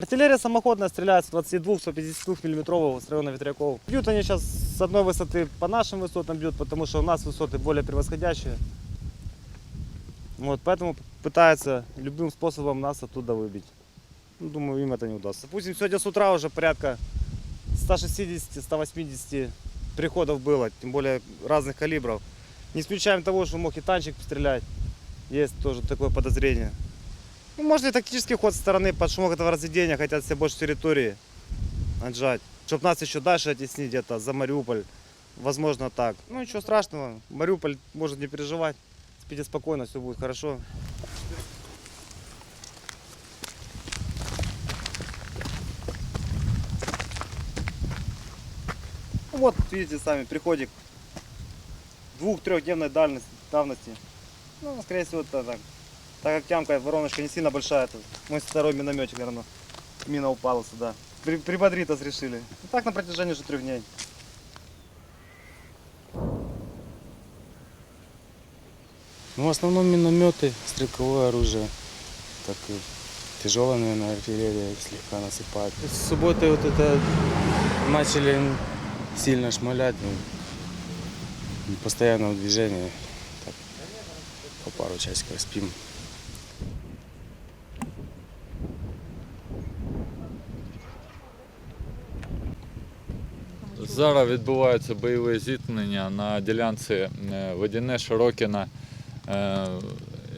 Артиллерия самоходная стреляет с 22-152 миллиметрового с ветряков. Бьют они сейчас с одной высоты по нашим высотам бьют, потому что у нас высоты более превосходящие. Вот, поэтому пытаются любым способом нас оттуда выбить. Ну, думаю, им это не удастся. Допустим, сегодня с утра уже порядка 160-180 приходов было, тем более разных калибров. Не исключаем того, что мог и танчик стрелять. Есть тоже такое подозрение. Ну, может и тактический ход со стороны под шумок этого разведения, хотят себе больше территории отжать. Чтобы нас еще дальше оттеснить где-то за Мариуполь. Возможно так. Ну ничего страшного. Мариуполь может не переживать. Спите спокойно, все будет хорошо. Вот, видите сами, приходик двух-трехдневной давности. Ну, скорее всего, это так. Так как тямка вороночка не сильно большая, то мой второй минометик, наверное, мина упала сюда. При, прибодрить нас решили. И так на протяжении уже трех дней. Ну, в основном минометы, стрелковое оружие, так и тяжелая, наверное, артиллерия слегка насыпает. С субботы вот это начали сильно шмалять, ну, постоянно в движении, так, по пару часиков спим. Зараз відбуваються бойові зіткнення на ділянці е, Водяне Широкіна е,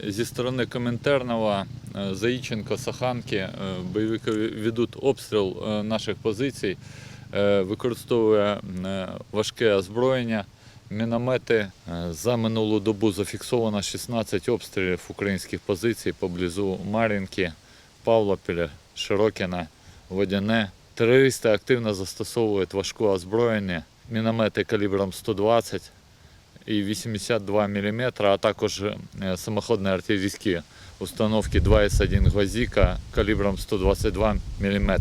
зі сторони Комінтернова, е, Заїченко, Саханки. Бойовики ведуть обстріл наших позицій, використовує важке озброєння. Міномети за минулу добу зафіксовано 16 обстрілів українських позицій поблизу Мар'їнки, Павлопіля, Широкіна, Водяне. Терористи активно застосовують важку озброєння, міномети калібром 120 і 82 мм, а також е, самоходні артилерійські установки 2С1 «Гвоздика» калібром 122 мм.